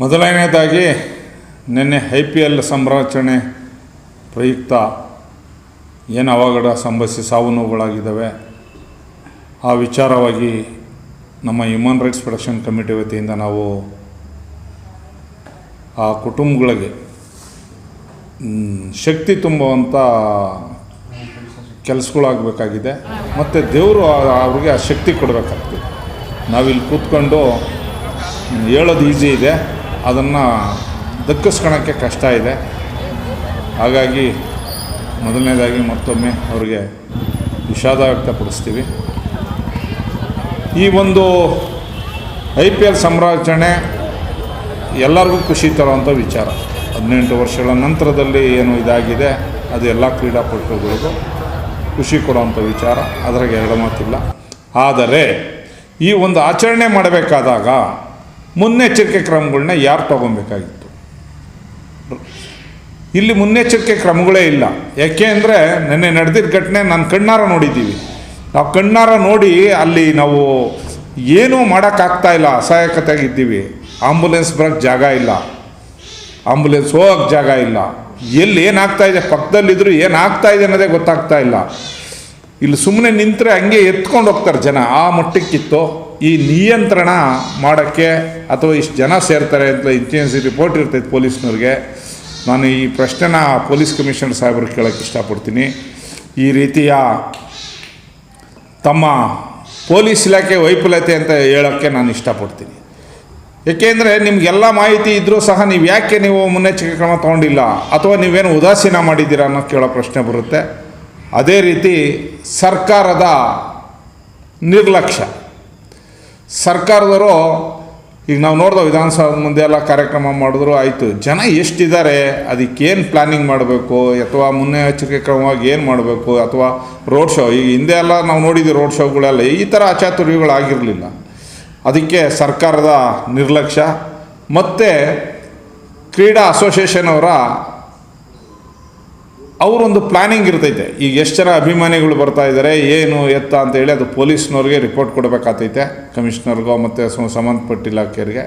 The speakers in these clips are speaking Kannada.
ಮೊದಲನೆಯದಾಗಿ ನಿನ್ನೆ ಐ ಪಿ ಎಲ್ ಸಂರಚನೆ ಪ್ರಯುಕ್ತ ಏನು ಅವಘಡ ಸಂಭವಿಸಿ ಸಾವು ನೋವುಗಳಾಗಿದ್ದಾವೆ, ಆ ವಿಚಾರವಾಗಿ ನಮ್ಮ ಹ್ಯೂಮನ್ ರೈಟ್ಸ್ ಪ್ರೊಟೆಕ್ಷನ್ ಕಮಿಟಿ ವತಿಯಿಂದ ನಾವು ಆ ಕುಟುಂಬಗಳಿಗೆ ಶಕ್ತಿ ತುಂಬುವಂಥ ಕೆಲಸಗಳಾಗಬೇಕಾಗಿದೆ. ಮತ್ತು ದೇವರು ಅವ್ರಿಗೆ ಆ ಶಕ್ತಿ ಕೊಡಬೇಕಾಗ್ತದೆ. ನಾವಿಲ್ಲಿ ಕೂತ್ಕೊಂಡು ಹೇಳೋದು ಈಸಿ ಇದೆ. ಅದನ್ನು ದಕ್ಕಿಸ್ಕೊಳಕ್ಕೆ ಕಷ್ಟ ಇದೆ. ಹಾಗಾಗಿ ಮೊದಲನೇದಾಗಿ ಮತ್ತೊಮ್ಮೆ ಅವರಿಗೆ ವಿಷಾದ ವ್ಯಕ್ತಪಡಿಸ್ತೀವಿ ಈ ಒಂದು ಐ ಪಿ ಎಲ್ ಸಂರಚನೆ ಎಲ್ಲರಿಗೂ ಖುಷಿ ತರುವಂಥ ವಿಚಾರ. ಹದಿನೆಂಟು ವರ್ಷಗಳ ನಂತರದಲ್ಲಿ ಏನು ಇದಾಗಿದೆ, ಅದು ಎಲ್ಲ ಕ್ರೀಡಾಪಟುಗಳಿಗೂ ಖುಷಿ ಕೊಡುವಂಥ ವಿಚಾರ. ಅದ್ರಾಗೆ ಎರಡು ಮಾತಿಲ್ಲ. ಆದರೆ ಈ ಒಂದು ಆಚರಣೆ ಮಾಡಬೇಕಾದಾಗ ಮುನ್ನೆಚ್ಚರಿಕೆ ಕ್ರಮಗಳನ್ನ ಯಾರು ತಗೊಬೇಕಾಗಿತ್ತು? ಇಲ್ಲಿ ಮುನ್ನೆಚ್ಚರಿಕೆ ಕ್ರಮಗಳೇ ಇಲ್ಲ. ಯಾಕೆ ಅಂದರೆ ನಿನ್ನೆ ನಡೆದಿದ್ದ ಘಟನೆ ನಾನು ಕಣ್ಣಾರ ನೋಡಿದ್ದೀವಿ. ನಾವು ಕಣ್ಣಾರ ನೋಡಿ ಅಲ್ಲಿ ನಾವು ಏನೂ ಮಾಡೋಕ್ಕಾಗ್ತಾ ಇಲ್ಲ, ಅಸಹಾಯಕತೆಯಾಗಿದ್ದೀವಿ. ಆಂಬುಲೆನ್ಸ್ ಬರೋಕ್ಕೆ ಜಾಗ ಇಲ್ಲ. ಆಂಬುಲೆನ್ಸ್ ಹೋಗಕ್ಕೆ ಜಾಗ ಇಲ್ಲ. ಎಲ್ಲಿ ಏನಾಗ್ತಾ ಇದೆ ಪಕ್ಕದಲ್ಲಿದ್ದರೂ ಏನಾಗ್ತಾ ಇದೆ ಅನ್ನೋದೇ ಗೊತ್ತಾಗ್ತಾ ಇಲ್ಲ. ಇಲ್ಲಿ ಸುಮ್ಮನೆ ನಿಂತರೆ ಹಂಗೆ ಎತ್ಕೊಂಡು ಹೋಗ್ತಾರೆ ಜನ. ಆ ಮಟ್ಟಕ್ಕಿತ್ತು ಈ ನಿಯಂತ್ರಣ ಮಾಡೋಕ್ಕೆ ಅಥವಾ ಇಷ್ಟು ಜನ ಸೇರ್ತಾರೆ ಅಂತ ಇಂಟೆನ್ಸಿ ರಿಪೋರ್ಟ್ ಇರ್ತೈತೆ ಪೊಲೀಸ್ನವ್ರಿಗೆ. ನಾನು ಈ ಪ್ರಶ್ನೆನ ಪೊಲೀಸ್ ಕಮಿಷನರ್ ಸಾಹೇಬ್ರಿಗೆ ಕೇಳೋಕ್ಕೆ ಇಷ್ಟಪಡ್ತೀನಿ. ಈ ರೀತಿಯ ತಮ್ಮ ಪೊಲೀಸ್ ಇಲಾಖೆ ವೈಫಲ್ಯತೆ ಅಂತ ಹೇಳೋಕ್ಕೆ ನಾನು ಇಷ್ಟಪಡ್ತೀನಿ. ಏಕೆಂದರೆ ನಿಮಗೆಲ್ಲ ಮಾಹಿತಿ ಇದ್ದರೂ ಸಹ ನೀವು ಯಾಕೆ ನೀವು ಮುನ್ನೆಚ್ಚರಿಕೆ ಕ್ರಮ ತೊಗೊಂಡಿಲ್ಲ? ಅಥವಾ ನೀವೇನು ಉದಾಸೀನ ಮಾಡಿದ್ದೀರಾ ಅನ್ನೋ ಕೇಳೋ ಪ್ರಶ್ನೆ ಬರುತ್ತೆ. ಅದೇ ರೀತಿ ಸರ್ಕಾರದ ನಿರ್ಲಕ್ಷ್ಯ. ಸರ್ಕಾರದವರು, ಈಗ ನಾವು ನೋಡಿದೆ ವಿಧಾನಸೌಧ ಮುಂದೆ ಎಲ್ಲ ಕಾರ್ಯಕ್ರಮ ಮಾಡಿದ್ರು, ಆಯಿತು. ಜನ ಎಷ್ಟಿದ್ದಾರೆ, ಅದಕ್ಕೇನು ಪ್ಲಾನಿಂಗ್ ಮಾಡಬೇಕು, ಅಥವಾ ಮುನ್ನೆಚ್ಚರಿಕೆ ಕ್ರಮವಾಗಿ ಏನು ಮಾಡಬೇಕು, ಅಥವಾ ರೋಡ್ ಶೋ ಈಗ ಹಿಂದೆ ಎಲ್ಲ ನಾವು ನೋಡಿದ್ದೀವಿ ರೋಡ್ ಶೋಗಳೆಲ್ಲ ಈ ಥರ ಅಚಾತುರ್ಯಗಳಾಗಿರಲಿಲ್ಲ ಅದಕ್ಕೆ ಸರ್ಕಾರದ ನಿರ್ಲಕ್ಷ್ಯ, ಮತ್ತು ಕ್ರೀಡಾ ಅಸೋಸಿಯೇಷನ್ ಅವರ ಅವರೊಂದು ಪ್ಲ್ಯಾನಿಂಗ್ ಇರ್ತೈತೆ. ಈಗ ಎಷ್ಟು ಜನ ಅಭಿಮಾನಿಗಳು ಬರ್ತಾ ಇದ್ದಾರೆ ಏನು ಎತ್ತ ಅಂತೇಳಿ ಅದು ಪೊಲೀಸ್ನವ್ರಿಗೆ ರಿಪೋರ್ಟ್ ಕೊಡಬೇಕಾಗ್ತೈತೆ, ಕಮಿಷನರ್ಗೋ ಮತ್ತು ಸಂಬಂಧಪಟ್ಟ ಇಲಾಖೆಯರಿಗೆ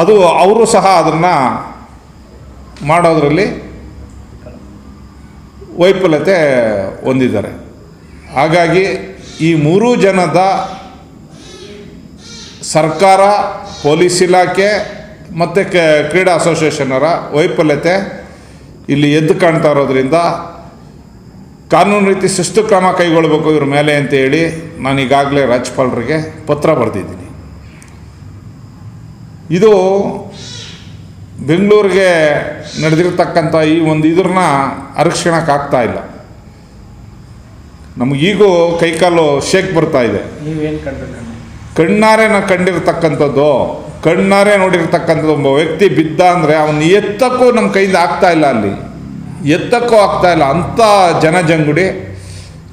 ಅದು ಅವರು ಸಹ ಅದನ್ನು ಮಾಡೋದರಲ್ಲಿ ವೈಫಲ್ಯತೆ ಹೊಂದಿದ್ದಾರೆ. ಹಾಗಾಗಿ ಈ ಮೂರೂ ಜನದ ಸರ್ಕಾರ, ಪೊಲೀಸ್ ಇಲಾಖೆ ಮತ್ತು ಕ್ರೀಡಾ ಅಸೋಸಿಯೇಷನರ ವೈಫಲ್ಯತೆ ಇಲ್ಲಿ ಎದ್ದು ಕಾಣ್ತಾ ಇರೋದ್ರಿಂದ ಕಾನೂನು ರೀತಿ ಶಿಸ್ತು ಕ್ರಮ ಕೈಗೊಳ್ಳಬೇಕು ಇವ್ರ ಮೇಲೆ ಅಂತ ಹೇಳಿ ನಾನು ಈಗಾಗಲೇ ರಾಜ್ಯಪಾಲರಿಗೆ ಪತ್ರ ಬರೆದಿದ್ದೀನಿ. ಇದು ಬೆಂಗಳೂರಿಗೆ ನಡೆದಿರ್ತಕ್ಕಂಥ ಈ ಒಂದು ಇದ್ರನ್ನ ಅರಕ್ಷಣಕ್ಕಾಗ್ತಾ ಇಲ್ಲ. ನಮಗೀಗೂ ಕೈಕಾಲು ಶೇಕ್ ಬರ್ತಾ ಇದೆ. ಕಣ್ಣಾರೆ ನಾವು ಕಂಡಿರ್ತಕ್ಕಂಥದ್ದು ಕಣ್ಣಾರೆ ನೋಡಿರ್ತಕ್ಕಂಥದ್ದು ಒಬ್ಬ ವ್ಯಕ್ತಿ ಬಿದ್ದ ಅಂದರೆ ಅವನು ಎತ್ತಕ್ಕೂ ನಮ್ಮ ಕೈಯಿಂದ ಆಗ್ತಾ ಇಲ್ಲ ಅಲ್ಲಿ. ಎತ್ತಕ್ಕೂ ಆಗ್ತಾ ಇಲ್ಲ. ಅಂಥ ಜನಜಂಗುಡಿ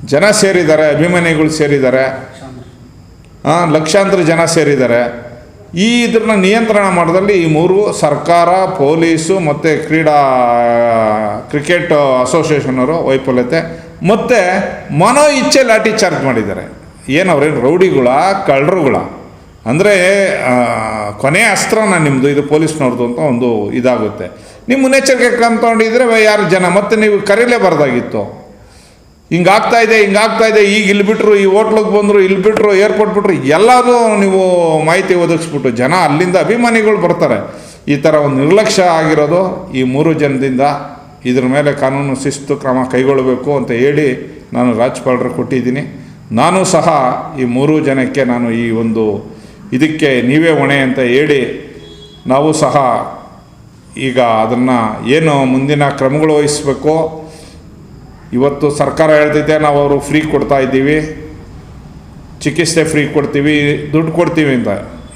ಜನ ಸೇರಿದ್ದಾರೆ, ಅಭಿಮಾನಿಗಳು ಸೇರಿದ್ದಾರೆ. ಲಕ್ಷಾಂತರ ಜನ ಸೇರಿದ್ದಾರೆ. ಈ ಇದನ್ನ ನಿಯಂತ್ರಣ ಮಾಡೋದ್ರಲ್ಲಿ ಈ ಮೂರು ಸರ್ಕಾರ, ಪೊಲೀಸು ಮತ್ತು ಕ್ರೀಡಾ, ಕ್ರಿಕೆಟ್ ಅಸೋಸಿಯೇಷನವರು ವೈಫಲ್ಯತೆ. ಮತ್ತು ಮನೋ ಇಚ್ಛೆ ಲಾಠಿ ಚಾರ್ಜ್ ಮಾಡಿದ್ದಾರೆ. ಏನು ರೌಡಿಗಳ, ಕಳ್ಳರುಗಳ. ಅಂದರೆ ಕೊನೆಯ ಅಸ್ತ್ರನ ನಿಮ್ಮದು ಇದು ಪೊಲೀಸ್ನವ್ರದ್ದು ಅಂತ ಒಂದು ಇದಾಗುತ್ತೆ. ನೀವು ಮುನ್ನೆಚ್ಚರಿಕೆ ಕ್ರಮ ತೊಗೊಂಡಿದ್ರೆ ಯಾರು ಜನ? ಮತ್ತೆ ನೀವು ಕರೀಲೇಬಾರ್ದಾಗಿತ್ತು ಹಿಂಗಾಗ್ತಾ ಇದೆ ಹಿಂಗಾಗ್ತಾ ಇದೆ, ಈಗ ಇಲ್ಲಿ ಬಿಟ್ಟರು ಈ ಹೋಟ್ಲಿಗೆ ಬಂದರು ಇಲ್ಲಿ ಬಿಟ್ಟರು ಏರ್ಪೋರ್ಟ್ ಬಿಟ್ಟರು ಎಲ್ಲರೂ ನೀವು ಮಾಹಿತಿ ಒದಗಿಸ್ಬಿಟ್ಟು ಜನ ಅಲ್ಲಿಂದ ಅಭಿಮಾನಿಗಳು ಬರ್ತಾರೆ. ಈ ಥರ ಒಂದು ನಿರ್ಲಕ್ಷ್ಯ ಆಗಿರೋದು ಈ ಮೂರು ಜನದಿಂದ. ಇದ್ರ ಮೇಲೆ ಕಾನೂನು ಶಿಸ್ತು ಕ್ರಮ ಕೈಗೊಳ್ಳಬೇಕು ಅಂತ ಹೇಳಿ ನಾನು ರಾಜ್ಯಪಾಲರು ಕೊಟ್ಟಿದ್ದೀನಿ. ನಾನು ಸಹ ಈ ಮೂರು ಜನಕ್ಕೆ ನಾನು ಈ ಒಂದು ಇದಕ್ಕೆ ನೀವೇ ಹೊಣೆ ಅಂತ ಹೇಳಿ ನಾವು ಸಹ ಈಗ ಅದನ್ನು ಏನು ಮುಂದಿನ ಕ್ರಮಗಳು ವಹಿಸಬೇಕು. ಇವತ್ತು ಸರ್ಕಾರ ಹೇಳ್ತಿದ್ದೆ ನಾವು ಅವರು ಫ್ರೀ ಕೊಡ್ತಾ ಇದ್ದೀವಿ. ಚಿಕಿತ್ಸೆ ಫ್ರೀ ಕೊಡ್ತೀವಿ, ದುಡ್ಡು ಕೊಡ್ತೀವಿ ಅಂತ.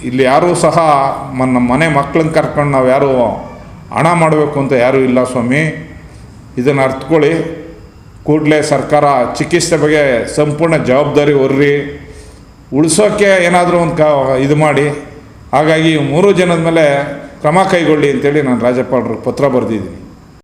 ಇಲ್ಲಿ ಯಾರೂ ಸಹ ನಮ್ಮ ಮನೆ ಮಕ್ಕಳನ್ನ ಕರ್ಕೊಂಡು ನಾವು ಯಾರು ಹಣ ಮಾಡಬೇಕು ಅಂತ ಯಾರೂ ಇಲ್ಲ ಸ್ವಾಮಿ. ಇದನ್ನು ಅರ್ಥಕೊಳ್ಳಿ ಕೂಡಲೇ ಸರ್ಕಾರ ಚಿಕಿತ್ಸೆ ಬಗ್ಗೆ ಸಂಪೂರ್ಣ ಜವಾಬ್ದಾರಿ ಹೊರ್ರಿ. ಉಳಿಸೋಕ್ಕೆ ಏನಾದರೂ ಒಂದು ಕ ಇದು ಮಾಡಿ. ಹಾಗಾಗಿ ಮೂರು ಜನದ ಮೇಲೆ ಕ್ರಮ ಕೈಗೊಳ್ಳಿ ಅಂತೇಳಿ ನಾನು ರಾಜ್ಯಪಾಲರಿಗೆ ಪತ್ರ ಬರೆದಿದ್ದೀನಿ.